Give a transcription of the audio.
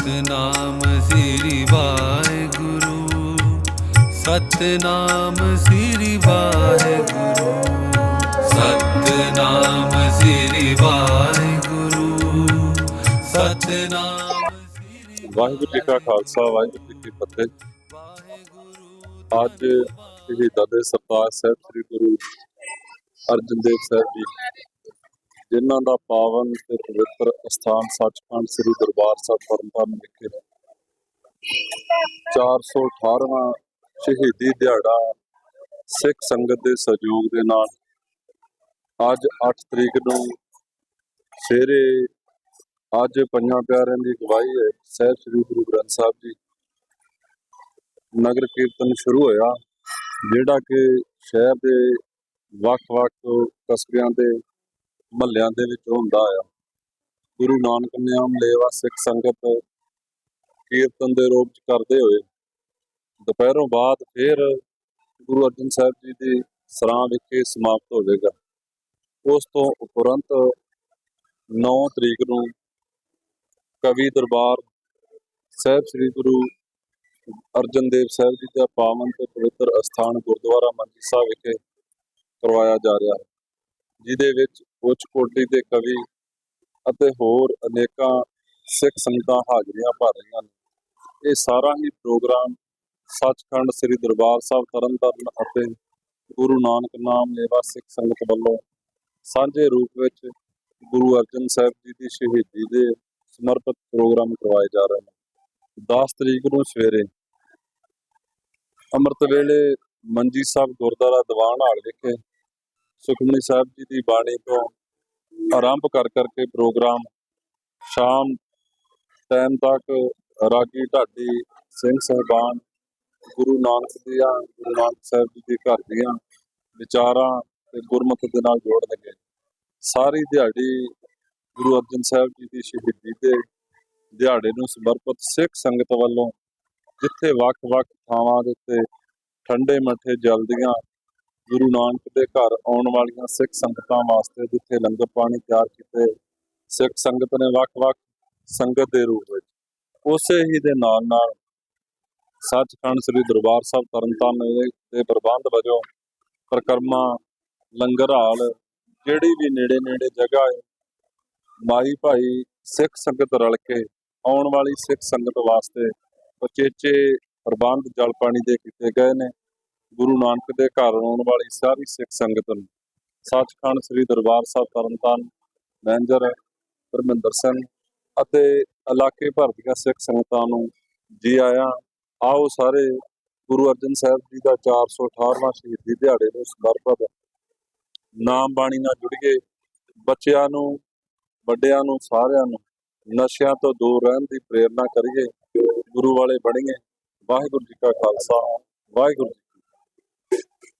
ਸਤਨਾਮ ਸ੍ਰੀ ਵਾਹਿਗੁਰੂ ਸਤਨਾਮ ਸ੍ਰੀ ਵਾਹਿਗੁਰੂ ਸਤਨਾਮ ਸ੍ਰੀ ਵਾਹਿਗੁਰੂ ਸਤਨਾਮ ਸ੍ਰੀ ਵਾਹਿਗੁਰੂ ਜੀ ਕਾ ਖਾਲਸਾ, ਵਾਹਿਗੁਰੂ ਜੀ ਕੀ ਫਤਿਹ। ਵਾਹਿਗੁਰੂ ਅੱਜ ਸ਼ਹੀਦਾਂ ਦੇ ਸਰਤਾਜ ਸਾਹਿਬ ਸ੍ਰੀ ਗੁਰੂ ਅਰਜਨ ਦੇਵ ਸਾਹਿਬ ਜੀ ਜਿਨ੍ਹਾਂ ਦਾ ਪਾਵਨ ਤੇ ਪਵਿੱਤਰ ਅਸਥਾਨ ਸੱਚਖੰਡ ਸ੍ਰੀ ਦਰਬਾਰ ਸਾਹਿਬ ਤਰਨਤਾਰਨ ਵਿਖੇ 418ਵਾਂ ਸ਼ਹੀਦੀ ਦਿਹਾੜਾ ਸਿੱਖ ਸੰਗਤ ਦੇ ਸਹਿਯੋਗ ਦੇ ਨਾਲ ਅੱਜ 8 ਤਰੀਕ ਨੂੰ ਸਵੇਰੇ ਅੱਜ ਪੰਜਾਂ ਪਿਆਰਿਆਂ ਦੀ ਗਵਾਹੀ ਹੈ। ਸਾਹਿਬ ਸ੍ਰੀ ਗੁਰੂ ਗ੍ਰੰਥ ਸਾਹਿਬ ਜੀ। ਨਗਰ ਕੀਰਤਨ ਸ਼ੁਰੂ ਹੋਇਆ, ਜਿਹੜਾ ਕਿ ਸ਼ਹਿਰ ਦੇ ਵੱਖ-ਵੱਖ ਕਸਬਿਆਂ ਦੇ ਮਹੱਲਿਆਂ ਦੇ ਵਿੱਚ ਹੁੰਦਾ ਆ। ਗੁਰੂ ਨਾਨਕ ਨਿਆਮ ਲੇਵਾ ਸਿੱਖ ਸੰਗਤ ਕੀਰਤਨ ਦੇ ਰੂਪ ਚ ਕਰਦੇ ਹੋਏ ਦੁਪਹਿਰੋਂ ਬਾਅਦ ਫਿਰ ਗੁਰੂ ਅਰਜਨ ਸਾਹਿਬ ਜੀ ਦੀ ਸਰਾਂ ਵਿਖੇ ਸਮਾਪਤ ਹੋਵੇਗਾ ਉਸ ਤੋਂ ਉਪਰੰਤ 9 ਤਰੀਕ ਨੂੰ ਕਵੀ ਦਰਬਾਰ ਸਾਹਿਬ ਸ੍ਰੀ ਗੁਰੂ ਅਰਜਨ ਦੇਵ ਸਾਹਿਬ ਜੀ ਦਾ ਪਾਵਨ ਤੇ ਪਵਿੱਤਰ ਅਸਥਾਨ ਗੁਰਦੁਆਰਾ ਮੰਜੀ ਸਾਹਿਬ ਵਿਖੇ ਕਰਵਾਇਆ ਜਾ ਰਿਹਾ ਹੈ। ਜਿਹਦੇ ਵਿੱਚ ਉੱਚ ਕੋਟੀ ਦੇ ਕਵੀ ਅਤੇ ਹੋਰ ਅਨੇਕਾਂ ਸਿੱਖ ਸੰਗਤਾਂ ਹਾਜ਼ਰੀਆਂ ਭਰ ਰਹੀਆਂ ਨੇ। ਇਹ ਸਾਰਾ ਹੀ ਪ੍ਰੋਗਰਾਮ ਸੱਚਖੰਡ ਸ੍ਰੀ ਦਰਬਾਰ ਸਾਹਿਬ ਤਰਨਤਾਰਨ ਅਤੇ ਗੁਰੂ ਨਾਨਕ ਨਾਮ ਲੇਵਾ ਸਿੱਖ ਸੰਗਤ ਵੱਲੋਂ ਸਾਂਝੇ ਰੂਪ ਵਿੱਚ ਗੁਰੂ ਅਰਜਨ ਸਾਹਿਬ ਜੀ ਦੀ ਸ਼ਹੀਦੀ ਦੇ ਸਮਰਪਿਤ ਪ੍ਰੋਗਰਾਮ ਕਰਵਾਏ ਜਾ ਰਹੇ ਨੇ। 10 ਤਰੀਕ ਨੂੰ ਸਵੇਰੇ ਅੰਮ੍ਰਿਤ ਵੇਲੇ ਮੰਜੀ ਸਾਹਿਬ ਗੁਰਦੁਆਰਾ ਦੀਵਾਨ ਹਾਲ ਵਿਖੇ ਸੁਖਮਨੀ ਸਾਹਿਬ ਜੀ ਦੀ ਬਾਣੀ ਤੋਂ ਆਰੰਭ ਕਰ ਕਰਕੇ ਪ੍ਰੋਗਰਾਮ ਸ਼ਾਮ ਟਾਈਮ ਤੱਕ ਰਾਗੀ ਢਾਡੀ ਸਿੰਘ ਸਾਹਿਬਾਨ, ਗੁਰੂ ਨਾਨਕ ਦੀਆਂ, ਗੁਰੂ ਨਾਨਕ ਸਾਹਿਬ ਜੀ ਦੇ ਘਰ ਦੀਆਂ ਵਿਚਾਰਾਂ ਤੇ ਗੁਰਮਤਿ ਦੇ ਨਾਲ ਜੋੜਨਗੇ। ਸਾਰੀ ਦਿਹਾੜੀ ਗੁਰੂ ਅਰਜਨ ਸਾਹਿਬ ਜੀ ਦੀ ਸ਼ਹੀਦੀ ਦੇ ਦਿਹਾੜੇ ਨੂੰ ਸਮਰਪਿਤ ਸਿੱਖ ਸੰਗਤ ਵੱਲੋਂ ਜਿੱਥੇ ਵੱਖ-ਵੱਖ ਥਾਵਾਂ ਦੇ ਉੱਤੇ ਠੰਡੇ ਮੱਠੇ ਜਲਦੀਆਂ ਗੁਰੂ ਨਾਨਕ ਦੇ ਘਰ ਆਉਣ ਵਾਲੀਆਂ ਸਿੱਖ ਸੰਗਤਾਂ ਵਾਸਤੇ ਜਿੱਥੇ ਲੰਗਰ ਪਾਣੀ ਤਿਆਰ ਕੀਤੇ, ਸਿੱਖ ਸੰਗਤ ਨੇ ਵੱਖ-ਵੱਖ ਸੰਗਤ ਦੇ ਰੂਪ ਵਿੱਚ। ਉਸੇ ਹੀ ਦੇ ਨਾਲ ਨਾਲ ਸੱਚਖੰਡ ਸ੍ਰੀ ਦਰਬਾਰ ਸਾਹਿਬ ਤਰਨਤਾਰਨ ਦੇ- ਦੇ ਪ੍ਰਬੰਧ ਵਜੋਂ ਪ੍ਰਕਰਮਾ ਲੰਗਰ ਹਾਲ ਜਿਹੜੀ ਵੀ ਨੇੜੇ ਨੇੜੇ ਜਗ੍ਹਾ ਹੈ, ਮਾਈ ਭਾਈ ਸਿੱਖ ਸੰਗਤ ਰਲ ਕੇ ਆਉਣ ਵਾਲੀ ਸਿੱਖ ਸੰਗਤ ਵਾਸਤੇ ਉਚੇਚੇ ਪ੍ਰਬੰਧ ਜਲ ਪਾਣੀ ਦੇ ਕੀਤੇ ਗਏ ਨੇ। ਗੁਰੂ ਨਾਨਕ ਦੇ ਘਰ ਆਉਣ ਵਾਲੀ ਸਾਰੀ ਸਿੱਖ ਸੰਗਤ ਨੂੰ ਸੱਚਖੰਡ ਸ੍ਰੀ ਦਰਬਾਰ ਸਾਹਿਬ ਤਰਨਤਾਰਨ, ਮੈਨੇਜਰ ਪਰਮਿੰਦਰ ਸਿੰਘ ਅਤੇ ਇਲਾਕੇ ਭਰ ਦੀਆਂ ਸਿੱਖ ਸੰਗਤਾਂ ਨੂੰ ਜੀ ਆਇਆਂ, ਆਓ ਸਾਰੇ ਗੁਰੂ ਅਰਜਨ ਸਾਹਿਬ ਜੀ ਦਾ 418ਵਾਂ ਸ਼ਹੀਦੀ ਦਿਹਾੜੇ ਨੂੰ ਸਮਰਪਿਤ ਨਾਮ ਬਾਣੀ ਨਾਲ ਜੁੜੀਏ ਬੱਚਿਆਂ ਨੂੰ, ਵੱਡਿਆਂ ਨੂੰ, ਸਾਰਿਆਂ ਨੂੰ ਨਸ਼ਿਆਂ ਤੋਂ ਦੂਰ ਰਹਿਣ ਦੀ ਪ੍ਰੇਰਣਾ ਕਰੀਏ। ਗੁਰੂ ਵਾਲੇ ਬਣੀਏ। ਵਾਹਿਗੁਰੂ ਜੀ ਕਾ ਖਾਲਸਾ। ਵਾਹਿਗੁਰੂ ਜੀ